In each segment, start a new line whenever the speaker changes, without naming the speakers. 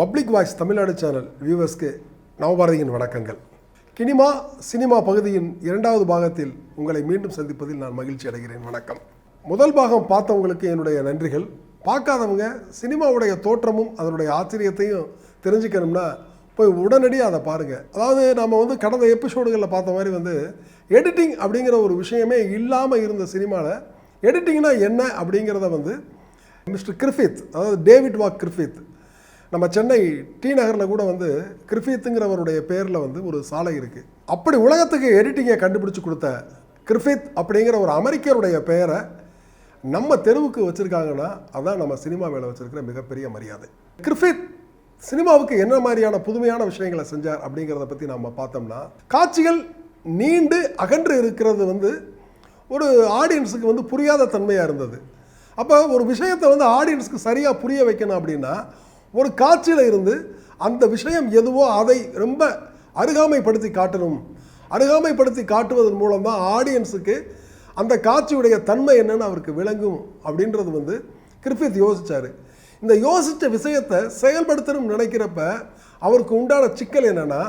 Public voice Tamil Nadu channel வியூவர்ஸ்க்கு நவபாரதியின் வணக்கங்கள். கினிமா cinema பகுதியின் இரண்டாவது பாகத்தில் உங்களை மீண்டும் சந்திப்பதில் நான் மகிழ்ச்சி அடைகிறேன். வணக்கம். முதல் பாகம் பார்த்தவங்களுக்கு என்னுடைய நன்றிகள். பார்க்காதவங்க சினிமாவுடைய தோற்றமும் அதனுடைய ஆச்சரியத்தையும் தெரிஞ்சுக்கணும்னா போய் உடனடியாக அதை பாருங்கள் அதாவது நம்ம வந்து கடந்த எபிசோடுகளில் பார்த்த மாதிரி வந்து எடிட்டிங் அப்படிங்கிற ஒரு விஷயமே இல்லாமல் இருந்த சினிமாவில் எடிட்டிங்னா என்ன அப்படிங்கிறத வந்து மிஸ்டர் கிரிஃபித் அதாவது டேவிட் வாக் கிரிஃபித் நம்ம சென்னை டி நகரில் கூட வந்து கிரிஃபித்துங்கிறவருடைய பேரில் வந்து ஒரு சாலை இருக்குது அப்படி உலகத்துக்கு எடிட்டிங்கை கண்டுபிடிச்சி கொடுத்த கிரிஃபித் அப்படிங்கிற ஒரு அமெரிக்கருடைய பெயரை நம்ம தெருவுக்கு வச்சுருக்காங்கன்னா அதான் நம்ம சினிமா மேலே வச்சுருக்கிற மிகப்பெரிய மரியாதை. கிரிஃபித் சினிமாவுக்கு என்ன மாதிரியான புதுமையான விஷயங்களை செஞ்சார் அப்படிங்கிறத பற்றி நம்ம பார்த்தோம்னா காட்சிகள் நீண்டு அகன்று இருக்கிறது வந்து ஒரு ஆடியன்ஸுக்கு வந்து புரியாத தன்மையாக இருந்தது. அப்போ ஒரு விஷயத்தை வந்து ஆடியன்ஸ்க்கு சரியாக புரிய வைக்கணும் அப்படின்னா ஒரு காட்சியில் இருந்து அந்த விஷயம் எதுவோ அதை ரொம்ப அருகாமைப்படுத்தி காட்டணும். அருகாமைப்படுத்தி காட்டுவதன் மூலம் தான் ஆடியன்ஸுக்கு அந்த காட்சியுடைய தன்மை என்னன்னு அவருக்கு விளங்கும் அப்படின்றது வந்து கிரிஃபித் யோசிச்சார். இந்த யோசித்த விஷயத்தை செயல்படுத்தணும்னு நினைக்கிறப்ப அவருக்கு உண்டான சிக்கல் என்னென்னா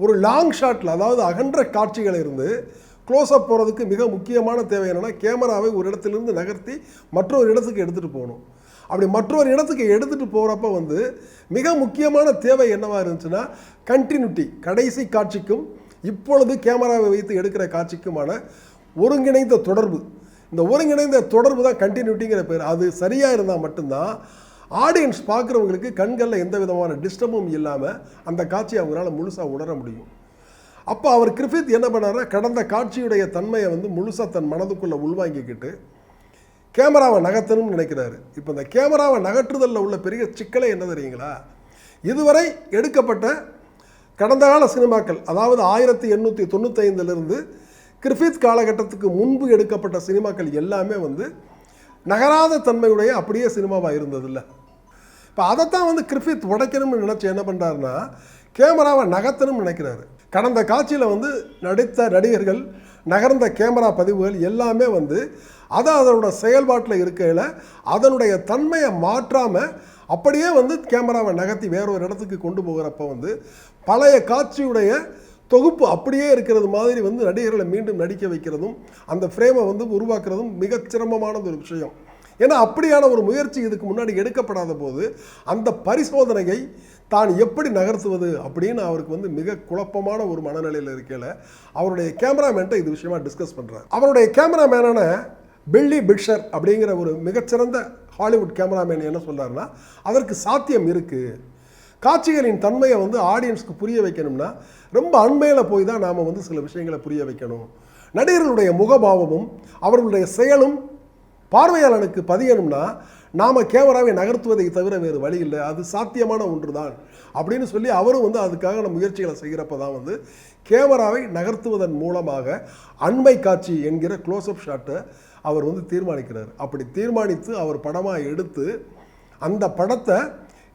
ஒரு லாங் ஷாட்டில் அதாவது அகன்ற காட்சிகள் இருந்து க்ளோஸ்அப் போகிறதுக்கு மிக முக்கியமான தேவை என்னென்னா கேமராவை ஒரு இடத்திலிருந்து நகர்த்தி மற்றொரு இடத்துக்கு எடுத்துகிட்டு போகணும். அப்படி மற்றொரு இடத்துக்கு எடுத்துகிட்டு போகிறப்ப வந்து மிக முக்கியமான தேவை என்னவாக இருந்துச்சுன்னா கண்டினியூட்டி கடைசி காட்சிக்கும் இப்பொழுது கேமராவை வைத்து எடுக்கிற காட்சிக்குமான ஒருங்கிணைந்த தொடர்பு. இந்த ஒருங்கிணைந்த தொடர்பு தான் கண்டினியூட்டிங்கிற பேர். அது சரியாக இருந்தால் மட்டும்தான் ஆடியன்ஸ் பார்க்குறவங்களுக்கு கண்களில் எந்த விதமான டிஸ்டர்பும் இல்லாமல் அந்த காட்சியை அவங்களால முழுசாக உணர முடியும். அப்போ அவர் கிரிஃபித் என்ன பண்ணார்னா கடந்த காட்சியுடைய தன்மையை வந்து முழுசாக தன் மனதுக்குள்ளே உள்வாங்கிக்கிட்டு கேமராவை நகர்த்தணும்னு நினைக்கிறாரு. இப்போ இந்த கேமராவை நகற்றுதலில் உள்ள பெரிய சிக்கலை என்ன தெரியுங்களா? இதுவரை எடுக்கப்பட்ட கடந்த கால சினிமாக்கள் அதாவது ஆயிரத்தி எண்ணூற்றி தொண்ணூத்தைந்துலேருந்து கிரிஃபித் காலகட்டத்துக்கு முன்பு எடுக்கப்பட்ட சினிமாக்கள் எல்லாமே வந்து நகராத தன்மையுடைய அப்படியே சினிமாவாக இருந்ததில்ல. இப்போ அதைத்தான் வந்து கிரிஃபித் உடைக்கணும்னு நினச்சி என்ன பண்ணுறாருன்னா கேமராவை நகர்த்தணும்னு நினைக்கிறாரு. கடந்த காட்சியில் வந்து நடித்த நடிகர்கள் நகர்ந்த கேமரா பதிவுகள் எல்லாமே வந்து அது அதனோட செயல்பாட்டில் இருக்கையில் அதனுடைய தன்மையை மாற்றாமல் அப்படியே வந்து கேமராவை நகர்த்தி வேறொரு இடத்துக்கு கொண்டு போகிறப்ப வந்து பழைய காட்சியுடைய தொகுப்பு அப்படியே இருக்கிறது மாதிரி வந்து நடிகர்களை மீண்டும் நடிக்க வைக்கிறதும் அந்த ஃப்ரேமை வந்து உருவாக்குறதும் மிகச் சிரமமானது ஒரு விஷயம். ஏன்னா அப்படியான ஒரு முயற்சி இதுக்கு முன்னாடி எடுக்கப்படாத போது அந்த பரிசோதனையை தான் எப்படி நகர்த்துவது அப்படின்னு அவருக்கு வந்து மிக குழப்பமான ஒரு மனநிலையில் இருக்கையில் அவருடைய கேமராமேன்ட்ட இது விஷயமா டிஸ்கஸ் பண்ணுறாரு அவருடைய கேமராமேனான பில்லி பிட்ஷர் அப்படிங்கிற ஒரு மிகச்சிறந்த ஹாலிவுட் கேமராமேன் என்ன சொல்கிறாருன்னா அதற்கு சாத்தியம் இருக்குது காட்சிகளின் தன்மையை வந்து ஆடியன்ஸ்க்கு புரிய வைக்கணும்னா ரொம்ப அண்மையில் போய் தான் நாம் வந்து சில விஷயங்களை புரிய வைக்கணும். நடிகர்களுடைய முகபாவமும் அவர்களுடைய செயலும் பார்வையாளனுக்கு பதியணும்னா நாம் கேமராவை நகர்த்துவதை தவிர வேறு வழி இல்லை. அது சாத்தியமான ஒன்று தான் அப்படின்னு சொல்லி அவரும் வந்து அதுக்காக நம்ம முயற்சிகளை செய்கிறப்ப தான் வந்து கேமராவை நகர்த்துவதன் மூலமாக அண்மை காட்சி என்கிற க்ளோஸ்அப் ஷாட்டை அவர் வந்து தீர்மானிக்கிறார். அப்படி தீர்மானித்து அவர் படமாக எடுத்து அந்த படத்தை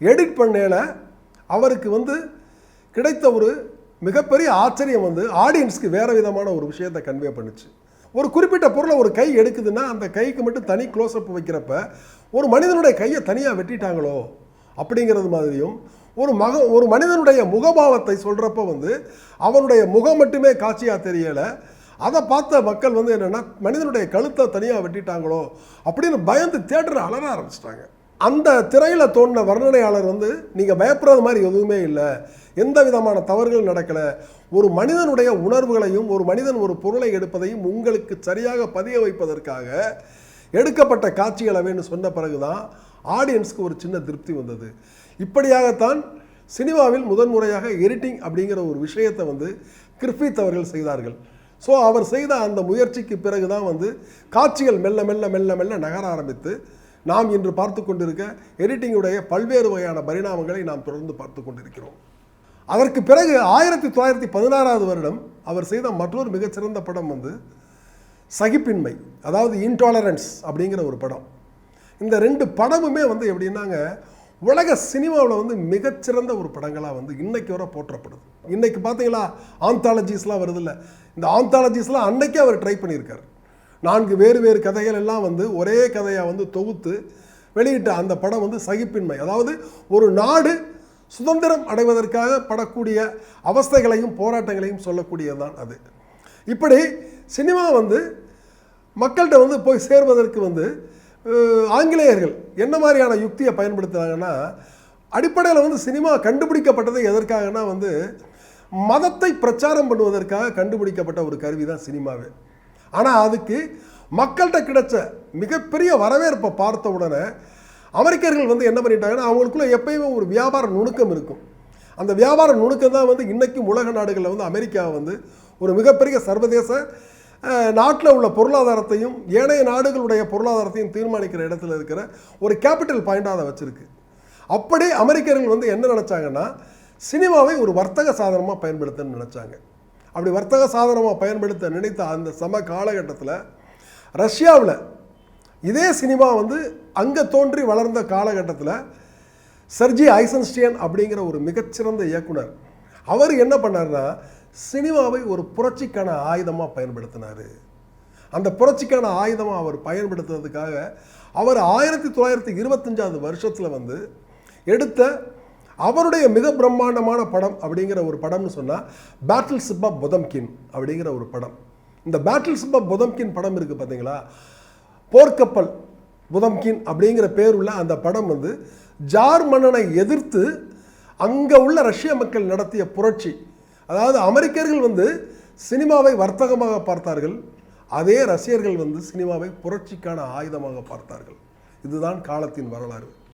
எடிட் பண்ணல அவருக்கு வந்து கிடைத்த ஒரு மிகப்பெரிய ஆச்சரியம் வந்து ஆடியன்ஸ்க்கு வேறு விதமான ஒரு விஷயத்தை கன்வே பண்ணுச்சு. ஒரு குறிப்பிட்ட பொருளை ஒரு கை எடுக்குதுன்னா அந்த கைக்கு மட்டும் தனி க்ளோஸ்அப் வைக்கிறப்ப ஒரு மனிதனுடைய கையை தனியாக வெட்டிட்டாங்களோ? அப்படிங்கிறது மாதிரியும் ஒரு மக ஒரு மனிதனுடைய முகபாவத்தை சொல்கிறப்ப வந்து அவனுடைய முகம் மட்டுமே காட்சியாக தெரியலை. அதை பார்த்த மக்கள் வந்து என்னென்னா மனிதனுடைய கழுத்தை தனியாக வெட்டிட்டாங்களோ? அப்படின்னு பயந்து தேட்டரை அலர ஆரம்பிச்சிட்டாங்க. அந்த திரையில் தோன்ற வர்ணனையாளர் வந்து நீங்கள் பயப்படுறது மாதிரி எதுவுமே இல்லை. எந்த விதமான தவறுகள் நடக்கலை. ஒரு மனிதனுடைய உணர்வுகளையும் ஒரு மனிதன் ஒரு பொருளை எடுப்பதையும் உங்களுக்கு சரியாக பதிய வைப்பதற்காக எடுக்கப்பட்ட காட்சிகளவேன்னு சொன்ன பிறகுதான் ஆடியன்ஸ்க்கு ஒரு சின்ன திருப்தி வந்தது. இப்படியாகத்தான் சினிமாவில் முதன்முறையாக எடிட்டிங் அப்படிங்கிற ஒரு விஷயத்தை வந்து கிரிஃபித் அவர்கள் செய்தார்கள். ஸோ அவர் செய்த அந்த முயற்சிக்கு பிறகு தான் வந்து காட்சிகள் மெல்ல மெல்ல மெல்ல மெல்ல நகர ஆரம்பித்து நாம் இன்று பார்த்து கொண்டிருக்க எடிட்டிங்குடைய பல்வேறு வகையான பரிணாமங்களை நாம் தொடர்ந்து பார்த்து கொண்டிருக்கிறோம். அதற்கு பிறகு ஆயிரத்தி தொள்ளாயிரத்தி பதினாறாவது வருடம் அவர் செய்த மற்றொரு மிகச்சிறந்த படம் வந்து சகிப்பின்மை அதாவது இன்டாலரன்ஸ் அப்படிங்கிற ஒரு படம். இந்த ரெண்டு படமுமே வந்து எப்படின்னாங்க உலக சினிமாவில் வந்து மிகச்சிறந்த ஒரு படங்களாக வந்து இன்னைக்கு வர போற்றப்படுது. இன்னைக்கு பார்த்தீங்களா ஆந்தாலஜிஸ்லாம் வருதில்ல இந்த ஆந்தாலஜிஸ்லாம் அன்னைக்கே அவர் ட்ரை பண்ணியிருக்காரு. நான்கு வேறு வேறு கதைகள் எல்லாம் வந்து ஒரே கதையாக வந்து தொகுத்து வெளியிட்ட அந்த படம் வந்து சகிப்பின்மை. அதாவது ஒரு நாடு சுதந்திரம் அடைவதற்காக படக்கூடிய அவஸ்தைகளையும் போராட்டங்களையும் சொல்லக்கூடியதுதான் அது. இப்படி சினிமா வந்து மக்கள்கிட்ட வந்து போய் சேர்வதற்கு வந்து ஆங்கிலேயர்கள் என்ன மாதிரியான யுக்தியை பயன்படுத்துகிறாங்கன்னா அடிப்படையில் வந்து சினிமா கண்டுபிடிக்கப்பட்டது எதற்காகனா வந்து மதத்தை பிரச்சாரம் பண்ணுவதற்காக கண்டுபிடிக்கப்பட்ட ஒரு கருவி தான் சினிமாவே. ஆனால் அதுக்கு மக்கள்கிட்ட கிடைச்ச மிகப்பெரிய வரவேற்பை பார்த்த உடனே அமெரிக்கர்கள் வந்து என்ன பண்ணிட்டாங்கன்னா அவங்களுக்குள்ள எப்பயுமே ஒரு வியாபார நுணுக்கம் இருக்கும். அந்த வியாபார நுணுக்கம் தான் வந்து இன்றைக்கும் உலக நாடுகளில் வந்து அமெரிக்கா வந்து ஒரு மிகப்பெரிய சர்வதேச நாட்டில் உள்ள பொருளாதாரத்தையும் ஏனைய நாடுகளுடைய பொருளாதாரத்தையும் தீர்மானிக்கிற இடத்துல இருக்கிற ஒரு கேபிட்டல் பாயிண்டாக அதை வச்சுருக்கு. அப்படி அமெரிக்கர்கள் வந்து என்ன நினச்சாங்கன்னா சினிமாவை ஒரு வர்த்தக சாதனமாக பயன்படுத்தணும்னு நினச்சாங்க. அப்படி வர்த்தக சாதனமாக பயன்படுத்த நினைத்த அந்த சம காலகட்டத்தில் ரஷ்யாவில் இதே சினிமா வந்து அங்கே தோன்றி வளர்ந்த காலகட்டத்தில் சர்ஜி ஐசன்ஸ்டியன் அப்படிங்கிற ஒரு மிகச்சிறந்த இயக்குனர் அவர் என்ன பண்ணார்னா சினிமாவை ஒரு புரட்சிக்கான ஆயுதமாக பயன்படுத்தினார். அந்த புரட்சிக்கான ஆயுதமாக அவர் பயன்படுத்துறதுக்காக அவர் ஆயிரத்தி தொள்ளாயிரத்தி இருபத்தஞ்சாவது வருஷத்தில் வந்து எடுத்த அவருடைய மிக பிரம்மாண்டமான படம் அப்படிங்கிற ஒரு படம்னு சொன்னால் பேட்டில் சிப்பா பொதம்கின் அப்படிங்கிற ஒரு படம். இந்த பேட்டில் சிப்பா பொதம்கின் படம் இருக்குது பார்த்தீங்களா போர்க்கப்பல் புதம்கின் அப்படிங்கிற பேர் உள்ள அந்த படம் வந்து ஜார் மன்னனை எதிர்த்து அங்கே உள்ள ரஷ்ய மக்கள் நடத்திய புரட்சி. அதாவது அமெரிக்கர்கள் வந்து சினிமாவை வர்த்தகமாக பார்த்தார்கள் அதே ரசிகர்கள் வந்து சினிமாவை புரட்சிக்கான ஆயுதமாக பார்த்தார்கள். இதுதான் காலத்தின் வரலாறு.